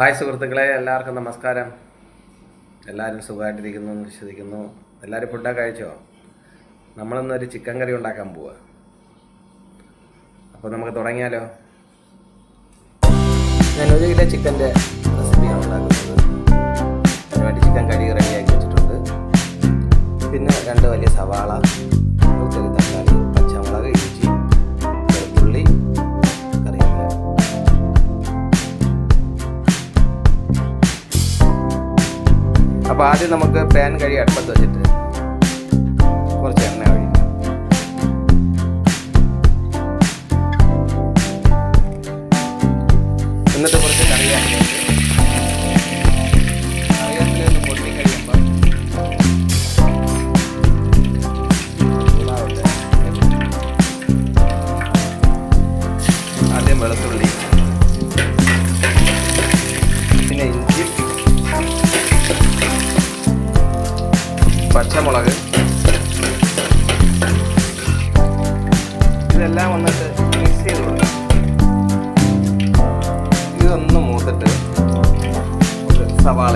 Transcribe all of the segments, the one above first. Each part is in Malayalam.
ഹായ് സുഹൃത്തുക്കളെ എല്ലാവർക്കും നമസ്കാരം. എല്ലാവരും സുഖമായിട്ടിരിക്കുന്നു എന്ന് വിശ്വസിക്കുന്നു. എല്ലാവരും ഫുഡൊക്കെ കഴിച്ചോ? നമ്മളിന്നൊരു ചിക്കൻ കറി ഉണ്ടാക്കാൻ പോവുക അപ്പോൾ നമുക്ക് തുടങ്ങിയാലോ? ഞാൻ ഒരു കിലോ ചിക്കന്റെ റെസിപ്പിയാണ് ഉണ്ടാക്കുന്നത്. അതിനുവേണ്ടി ചിക്കൻ കടി റെഡിയാക്കി വെച്ചിട്ടുണ്ട്. പിന്നെ രണ്ട് വലിയ സവാള. അപ്പോൾ ആദ്യം നമുക്ക് പാൻ കഴി അടുപ്പത്ത് വെച്ചിട്ട് കുറച്ച് എണ്ണ ഒഴിക്കാം. എന്നിട്ട് കുറച്ച് കറിവേപ്പിലേക്ക് ഇതെല്ലാം വന്നിട്ട് മിക്സ് ചെയ്ത് കൊടുക്കും. ഇതൊന്ന് മൂത്തിട്ട് ഒരു സവാള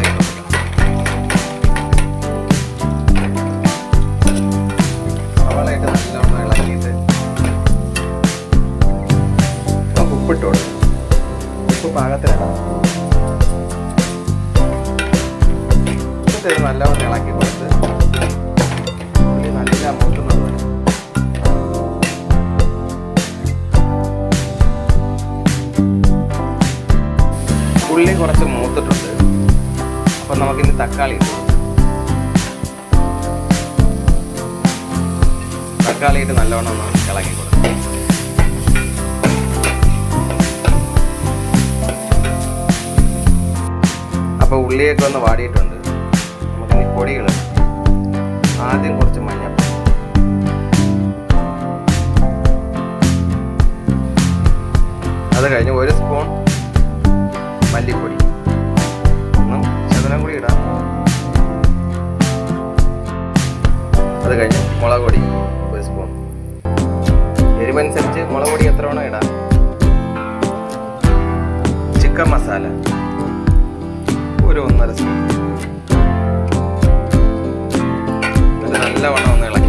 ഉപ്പ് പാകത്തിലാണ് ഇത് ഇളക്കി കൊടുത്ത് ഉള്ളി കുറച്ച് മൂത്തിട്ടുണ്ട്. അപ്പം നമുക്കിനി തക്കാളി തക്കാളി ഇട്ട് നല്ലവണ്ണം ഒന്ന് ഇളക്കി കൊടുക്കാം. അപ്പോൾ ഉള്ളിയൊക്കെ ഒന്ന് വാടിയിട്ടുണ്ട്. നമുക്കിനി പൊടികൾ ആദ്യം കുറച്ച് മഞ്ഞൾപ്പൊടി മല്ലിപ്പൊടി. ഒന്നും ചതനം കൂടി ഇടാം. അത് കഴിഞ്ഞ് മുളക് പൊടി ഒരു സ്പൂൺ. എരിവനുസരിച്ച് മുളക് പൊടി എത്ര വേണം ഇടാം. ചിക്കൻ മസാല ഒരു ഒന്നര സ്പൂൺ. ഇത് നല്ലവണ്ണം ഒന്ന് ഇളക്കി.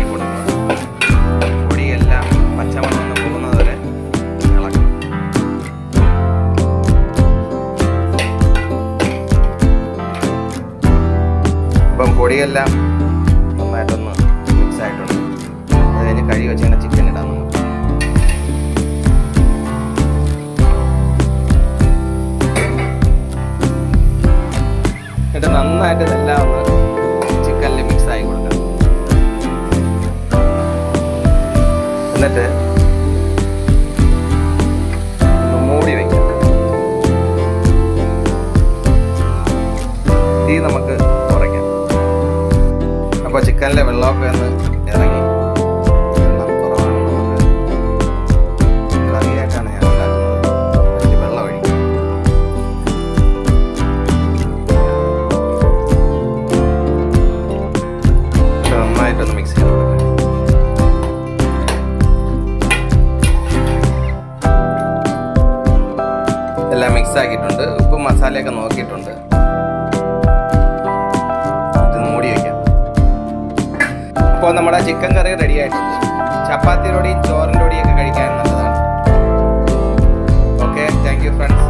പൊടിയെല്ലാം നന്നായിട്ടൊന്ന് മിക്സ് ആയിട്ടുണ്ട്. അത് കഴിഞ്ഞ് കഴുകി വെച്ചിങ്ങനെ ചിക്കൻ ഇടാം നമുക്ക്. എന്നിട്ട് നന്നായിട്ട് ഇതെല്ലാം ഒന്ന് ചിക്കനിൽ മിക്സ് ആയി കൊടുക്കാം എന്നിട്ട് ചിക്കനിലെ വെള്ളമൊക്കെ ഒന്ന് ഇറങ്ങി. വെള്ളം എല്ലാം മിക്സ് ആക്കിയിട്ടുണ്ട്. ഉപ്പും മസാലയൊക്കെ നോക്കിയിട്ടുണ്ട്. അപ്പോൾ നമ്മുടെ ചിക്കൻ കറി റെഡി ആയിട്ടുണ്ട്. ചപ്പാത്തിയിലൂടെയും ചോറിന്റെ ഒക്കെ കഴിക്കാൻ നല്ലതാണ്. Okay thank you friends